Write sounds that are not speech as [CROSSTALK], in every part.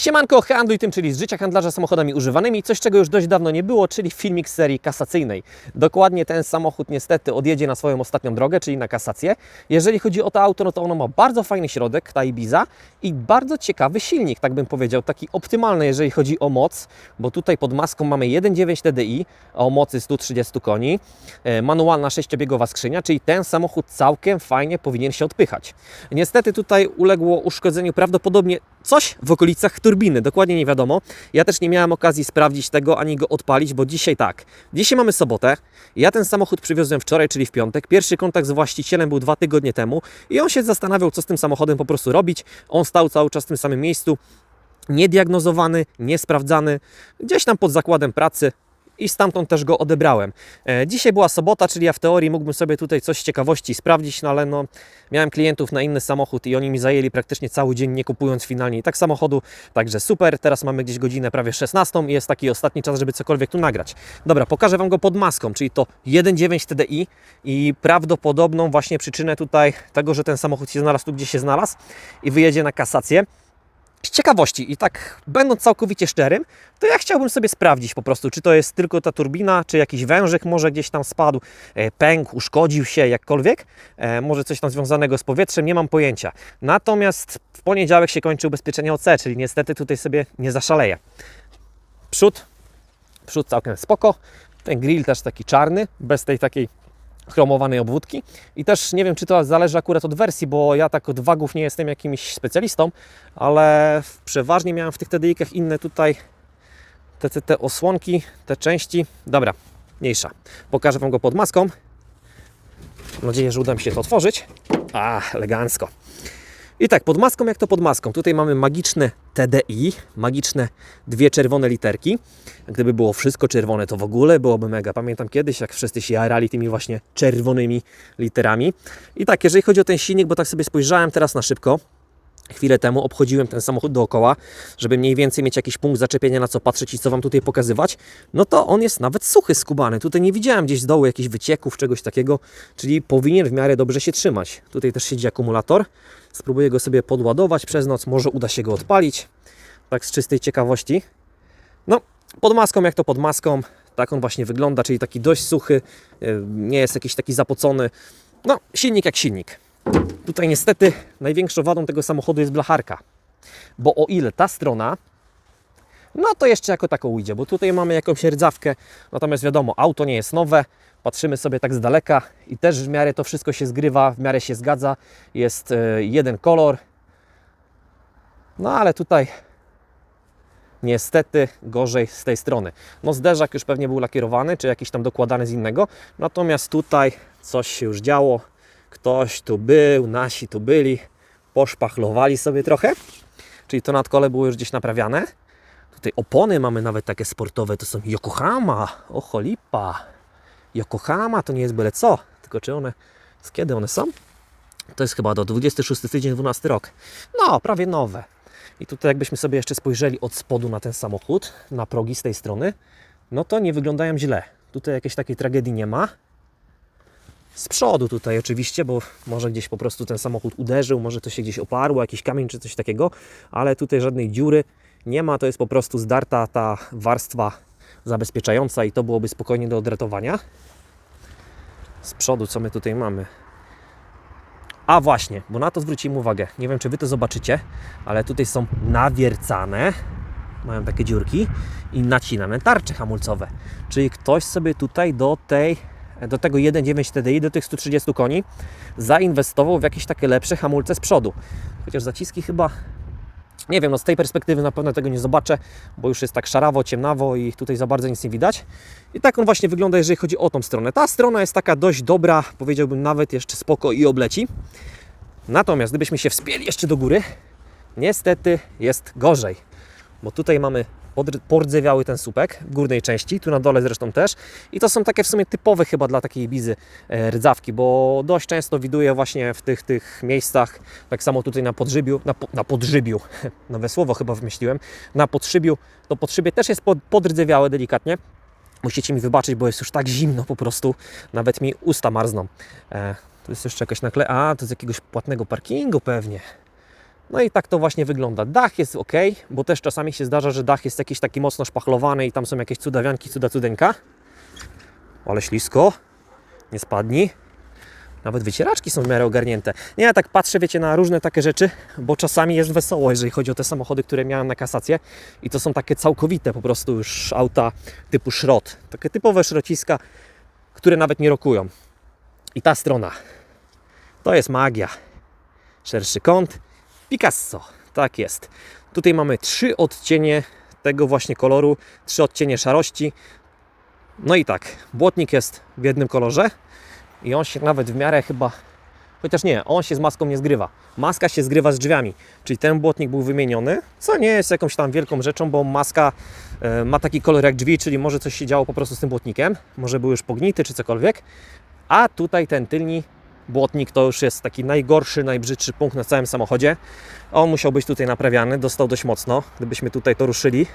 Siemanko, handluj tym, czyli z życia handlarza samochodami używanymi, coś czego już dość dawno nie było, czyli filmik z serii kasacyjnej. Dokładnie ten samochód niestety odjedzie na swoją ostatnią drogę, czyli na kasację. Jeżeli chodzi o to auto, no to ono ma bardzo fajny środek, ta Ibiza i bardzo ciekawy silnik, tak bym powiedział, taki optymalny, jeżeli chodzi o moc, bo tutaj pod maską mamy 1.9 TDI o mocy 130 koni, e, manualna sześciobiegowa skrzynia, czyli ten samochód całkiem fajnie powinien się odpychać. Niestety tutaj uległo uszkodzeniu prawdopodobnie coś w okolicach turbiny, dokładnie nie wiadomo. Ja też nie miałem okazji sprawdzić tego, ani go odpalić, bo dzisiaj tak, dzisiaj mamy sobotę, ja ten samochód przywiozłem wczoraj, czyli w piątek, pierwszy kontakt z właścicielem był dwa tygodnie temu i on się zastanawiał, co z tym samochodem po prostu robić. On stał cały czas w tym samym miejscu, niediagnozowany, niesprawdzany, gdzieś tam pod zakładem pracy i stamtąd też go odebrałem. E, dzisiaj była sobota, czyli ja w teorii mógłbym sobie tutaj coś z ciekawości sprawdzić, no ale no, miałem klientów na inny samochód i oni mi zajęli praktycznie cały dzień, nie kupując finalnie i tak samochodu, także super. Teraz mamy gdzieś godzinę prawie 16 i jest taki ostatni czas, żeby cokolwiek tu nagrać. Dobra, pokażę Wam go pod maską, czyli to 1.9 TDI i prawdopodobną właśnie przyczynę tutaj tego, że ten samochód się znalazł tu, gdzie się znalazł i wyjedzie na kasację z ciekawości i tak będąc całkowicie szczerym, to ja chciałbym sobie sprawdzić po prostu, czy to jest tylko ta turbina, czy jakiś wężyk może gdzieś tam spadł, e, pękł, uszkodził się jakkolwiek, e, może coś tam związanego z powietrzem, nie mam pojęcia. Natomiast w poniedziałek się kończy ubezpieczenie OC, czyli niestety tutaj sobie nie zaszaleję. Przód, przód całkiem spoko, ten grill też taki czarny, bez tej takiej chromowanej obwódki. I też nie wiem, czy to zależy akurat od wersji, bo ja tak od wagów nie jestem jakimś specjalistą, ale przeważnie miałem w tych TDI-kach inne tutaj te, te, te osłonki, te części. Dobra, mniejsza. Pokażę Wam go pod maską. Mam nadzieję, że uda mi się to otworzyć. A, elegancko. I tak, pod maską jak to pod maską. Tutaj mamy magiczne TDI, magiczne dwie czerwone literki. Gdyby było wszystko czerwone, to w ogóle byłoby mega. Pamiętam kiedyś, jak wszyscy się jarali tymi właśnie czerwonymi literami. I tak, jeżeli chodzi o ten silnik, bo tak sobie spojrzałem teraz na szybko, chwilę temu obchodziłem ten samochód dookoła, żeby mniej więcej mieć jakiś punkt zaczepienia, na co patrzeć i co Wam tutaj pokazywać, no to on jest nawet suchy, skubany. Tutaj nie widziałem gdzieś z dołu jakichś wycieków, czegoś takiego, czyli powinien w miarę dobrze się trzymać. Tutaj też siedzi akumulator. Spróbuję go sobie podładować przez noc, może uda się go odpalić. Tak z czystej ciekawości. No, pod maską jak to pod maską, tak on właśnie wygląda, czyli taki dość suchy, yy, nie jest jakiś taki zapocony. No, silnik jak silnik. Tutaj niestety największą wadą tego samochodu jest blacharka. Bo o ile ta strona, no to jeszcze jako taką ujdzie, bo tutaj mamy jakąś rdzawkę, natomiast wiadomo, auto nie jest nowe, patrzymy sobie tak z daleka i też w miarę to wszystko się zgrywa, w miarę się zgadza, jest e, jeden kolor, no ale tutaj niestety gorzej z tej strony. No zderzak już pewnie był lakierowany, czy jakiś tam dokładany z innego, natomiast tutaj coś się już działo, ktoś tu był, nasi tu byli, poszpachlowali sobie trochę, czyli to nadkole było już gdzieś naprawiane. Tutaj opony mamy nawet takie sportowe, to są Yokohama, oho lipa. Yokohama to nie jest byle co, tylko czy one, z kiedy one są? To jest chyba do 26 tydzień 12 rok. No, prawie nowe. I tutaj jakbyśmy sobie jeszcze spojrzeli od spodu na ten samochód, na progi z tej strony, no to nie wyglądają źle. Tutaj jakiejś takiej tragedii nie ma. Z przodu tutaj oczywiście, bo może gdzieś po prostu ten samochód uderzył, może to się gdzieś oparło, jakiś kamień czy coś takiego, ale tutaj żadnej dziury nie ma, to jest po prostu zdarta ta warstwa zabezpieczająca i to byłoby spokojnie do odratowania. Z przodu co my tutaj mamy? A właśnie, bo na to zwróciłem uwagę. Nie wiem, czy Wy to zobaczycie, ale tutaj są nawiercane, mają takie dziurki i nacinane tarcze hamulcowe. Czyli ktoś sobie tutaj do tej do tego 1.9 TDI, do tych 130 koni, zainwestował w jakieś takie lepsze hamulce z przodu. Chociaż zaciski chyba, nie wiem, no z tej perspektywy na pewno tego nie zobaczę, bo już jest tak szarawo, ciemnawo i tutaj za bardzo nic nie widać. I tak on właśnie wygląda, jeżeli chodzi o tą stronę. Ta strona jest taka dość dobra, powiedziałbym nawet jeszcze spoko i obleci. Natomiast gdybyśmy się wspięli jeszcze do góry, niestety jest gorzej, bo tutaj mamy pordzewiały ten słupek w górnej części, tu na dole zresztą też. I to są takie w sumie typowe chyba dla takiej bizy e, rdzawki, bo dość często widuję właśnie w tych, tych miejscach, tak samo tutaj na podżybiu, na, po, na podżybiu, [LAUGHS] nowe słowo chyba wymyśliłem, na podszybiu, to podszybie też jest pod, podrdzewiałe delikatnie. Musicie mi wybaczyć, bo jest już tak zimno po prostu, nawet mi usta marzną. E, Tu jest jeszcze jakaś nakle... A, to z jakiegoś płatnego parkingu pewnie. No i tak to właśnie wygląda. Dach jest ok, bo też czasami się zdarza, że dach jest jakiś taki mocno szpachlowany i tam są jakieś cudawianki, cuda cudeńka. Ale ślisko. Nie spadnij. Nawet wycieraczki są w miarę ogarnięte. Nie, ja tak patrzę, wiecie, na różne takie rzeczy, bo czasami jest wesoło, jeżeli chodzi o te samochody, które miałem na kasację i to są takie całkowite po prostu już auta typu szrot. Takie typowe szrociska, które nawet nie rokują. I ta strona. To jest magia. Szerszy kąt. Picasso. Tak jest. Tutaj mamy trzy odcienie tego właśnie koloru, trzy odcienie szarości. No i tak, błotnik jest w jednym kolorze i on się nawet w miarę chyba, chociaż nie, on się z maską nie zgrywa. Maska się zgrywa z drzwiami, czyli ten błotnik był wymieniony, co nie jest jakąś tam wielką rzeczą, bo maska e, ma taki kolor jak drzwi, czyli może coś się działo po prostu z tym błotnikiem, może był już pognity czy cokolwiek, a tutaj ten tylni błotnik to już jest taki najgorszy, najbrzydszy punkt na całym samochodzie. On musiał być tutaj naprawiany, dostał dość mocno. Gdybyśmy tutaj to ruszyli,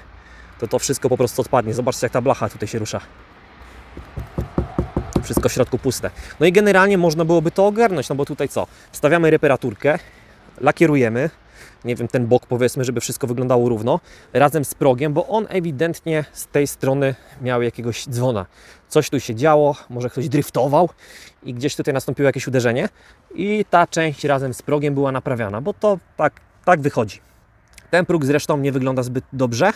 to to wszystko po prostu odpadnie. Zobaczcie jak ta blacha tutaj się rusza. Wszystko w środku puste. No i generalnie można byłoby to ogarnąć, no bo tutaj co? Wstawiamy reparaturkę, lakierujemy, nie wiem, ten bok powiedzmy, żeby wszystko wyglądało równo, razem z progiem, bo on ewidentnie z tej strony miał jakiegoś dzwona. Coś tu się działo, może ktoś driftował i gdzieś tutaj nastąpiło jakieś uderzenie i ta część razem z progiem była naprawiana, bo to tak, tak wychodzi. Ten próg zresztą nie wygląda zbyt dobrze,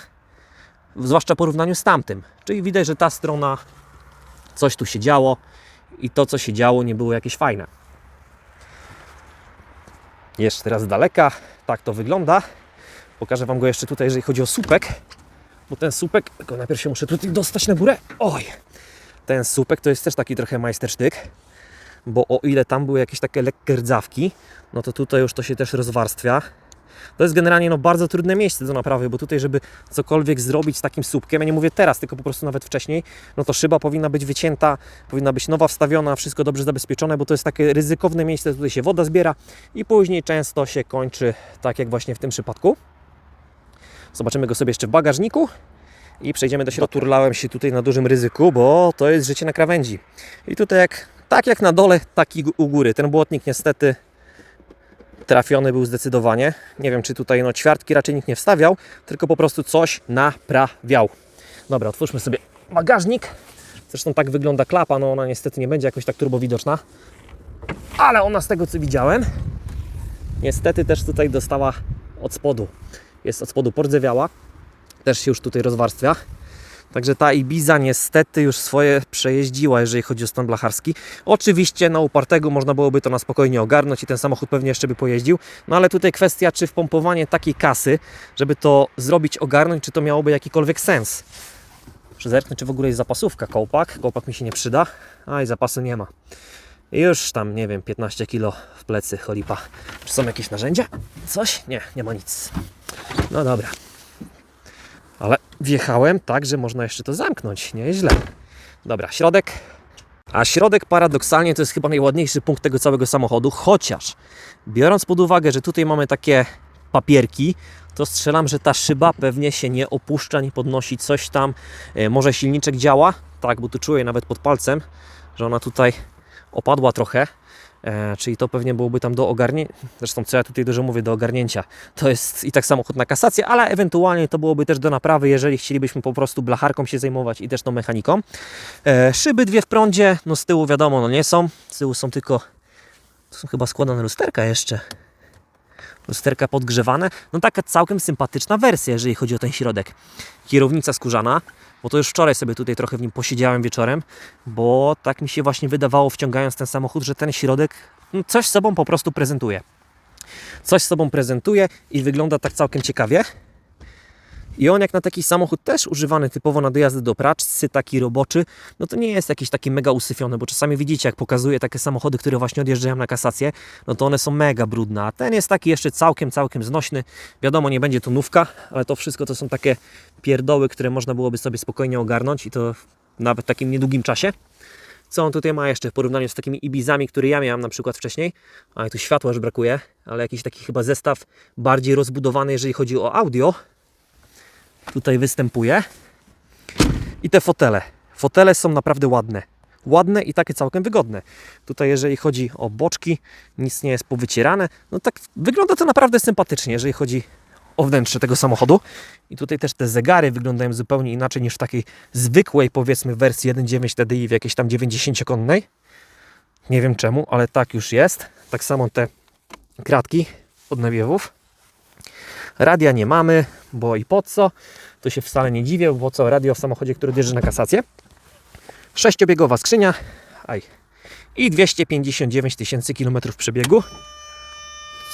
zwłaszcza w porównaniu z tamtym. Czyli widać, że ta strona coś tu się działo i to, co się działo, nie było jakieś fajne. Jeszcze teraz z daleka, tak to wygląda. Pokażę Wam go jeszcze tutaj, jeżeli chodzi o słupek, bo ten słupek, tylko najpierw się muszę tutaj dostać na górę. Oj! Ten słupek to jest też taki trochę majstersztyk, bo o ile tam były jakieś takie lekkie rdzawki, no to tutaj już to się też rozwarstwia. To jest generalnie no, bardzo trudne miejsce do naprawy, bo tutaj, żeby cokolwiek zrobić z takim słupkiem, ja nie mówię teraz, tylko po prostu nawet wcześniej, no to szyba powinna być wycięta, powinna być nowa wstawiona, wszystko dobrze zabezpieczone, bo to jest takie ryzykowne miejsce, tutaj się woda zbiera i później często się kończy tak jak właśnie w tym przypadku. Zobaczymy go sobie jeszcze w bagażniku i przejdziemy do środka. Turlałem się tutaj na dużym ryzyku, bo to jest życie na krawędzi. I tutaj jak, tak jak na dole, tak i u góry. Ten błotnik niestety trafiony był zdecydowanie. Nie wiem, czy tutaj no, ćwiartki raczej nikt nie wstawiał, tylko po prostu coś naprawiał. Dobra, otwórzmy sobie bagażnik. Zresztą tak wygląda klapa, no ona niestety nie będzie jakoś tak turbo widoczna. Ale ona z tego co widziałem, niestety też tutaj dostała od spodu. Jest od spodu pordzewiała, też się już tutaj rozwarstwia. Także ta Ibiza niestety już swoje przejeździła, jeżeli chodzi o stan blacharski. Oczywiście na upartego można byłoby to na spokojnie ogarnąć i ten samochód pewnie jeszcze by pojeździł. No ale tutaj kwestia, czy wpompowanie takiej kasy, żeby to zrobić, ogarnąć, czy to miałoby jakikolwiek sens. Muszę czy w ogóle jest zapasówka, kołpak. Kołpak mi się nie przyda, a i zapasu nie ma. Już tam, nie wiem, 15 kg w plecy, cholipa. Czy są jakieś narzędzia? Coś? Nie, nie ma nic. No dobra. Ale wjechałem tak, że można jeszcze to zamknąć. Nieźle. Dobra, środek. A środek paradoksalnie to jest chyba najładniejszy punkt tego całego samochodu, chociaż biorąc pod uwagę, że tutaj mamy takie papierki, to strzelam, że ta szyba pewnie się nie opuszcza, nie podnosi coś tam. E, Może silniczek działa? Tak, bo tu czuję nawet pod palcem, że ona tutaj opadła trochę. E, czyli to pewnie byłoby tam do ogarnięcia. Zresztą, co ja tutaj dużo mówię, do ogarnięcia. To jest i tak samochód na kasację, ale ewentualnie to byłoby też do naprawy, jeżeli chcielibyśmy po prostu blacharką się zajmować i też tą mechaniką. E, szyby dwie w prądzie, no z tyłu wiadomo, no nie są. Z tyłu są tylko, to są chyba składane lusterka jeszcze. Lusterka podgrzewane. No taka całkiem sympatyczna wersja, jeżeli chodzi o ten środek. Kierownica skórzana, bo to już wczoraj sobie tutaj trochę w nim posiedziałem wieczorem, bo tak mi się właśnie wydawało wciągając ten samochód, że ten środek no, coś sobą po prostu prezentuje. Coś sobą prezentuje i wygląda tak całkiem ciekawie. I on jak na taki samochód też używany typowo na dojazdy do praczcy, taki roboczy, no to nie jest jakiś taki mega usyfiony, bo czasami widzicie, jak pokazuje takie samochody, które właśnie odjeżdżają na kasację, no to one są mega brudne, a ten jest taki jeszcze całkiem, całkiem znośny. Wiadomo, nie będzie to nówka, ale to wszystko to są takie pierdoły, które można byłoby sobie spokojnie ogarnąć i to nawet w takim niedługim czasie. Co on tutaj ma jeszcze w porównaniu z takimi Ibizami, które ja miałem na przykład wcześniej? A tu światła już brakuje, ale jakiś taki chyba zestaw bardziej rozbudowany, jeżeli chodzi o audio tutaj występuje. I te fotele. Fotele są naprawdę ładne. ładne i takie całkiem wygodne. Tutaj jeżeli chodzi o boczki, nic nie jest powycierane. No tak wygląda to naprawdę sympatycznie, jeżeli chodzi o wnętrze tego samochodu. I tutaj też te zegary wyglądają zupełnie inaczej niż w takiej zwykłej powiedzmy wersji 1.9 TDI w jakiejś tam 90-konnej. Nie wiem czemu, ale tak już jest. Tak samo te kratki od nawiewów. Radia nie mamy, bo i po co? To się wcale nie dziwię, bo co radio w samochodzie, który jeżdżę na kasację. Sześciobiegowa skrzynia aj, i 259 tysięcy kilometrów przebiegu.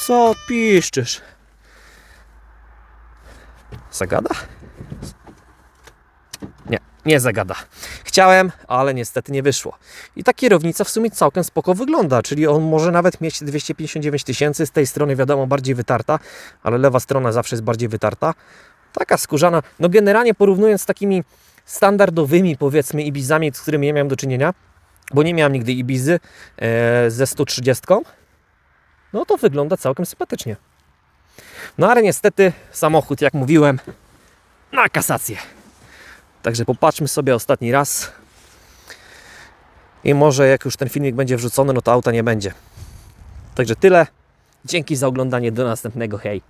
Co piszczysz? Zagada? Nie, zagada. Chciałem, ale niestety nie wyszło. I ta kierownica w sumie całkiem spoko wygląda, czyli on może nawet mieć 259 tysięcy, z tej strony wiadomo bardziej wytarta, ale lewa strona zawsze jest bardziej wytarta. Taka skórzana, no generalnie porównując z takimi standardowymi powiedzmy Ibizami, z którymi ja miałem do czynienia, bo nie miałem nigdy Ibizy e, ze 130, no to wygląda całkiem sympatycznie. No ale niestety samochód, jak mówiłem, na kasację. Także popatrzmy sobie ostatni raz. I może jak już ten filmik będzie wrzucony, no to auta nie będzie. Także tyle. Dzięki za oglądanie. Do następnego. Hej.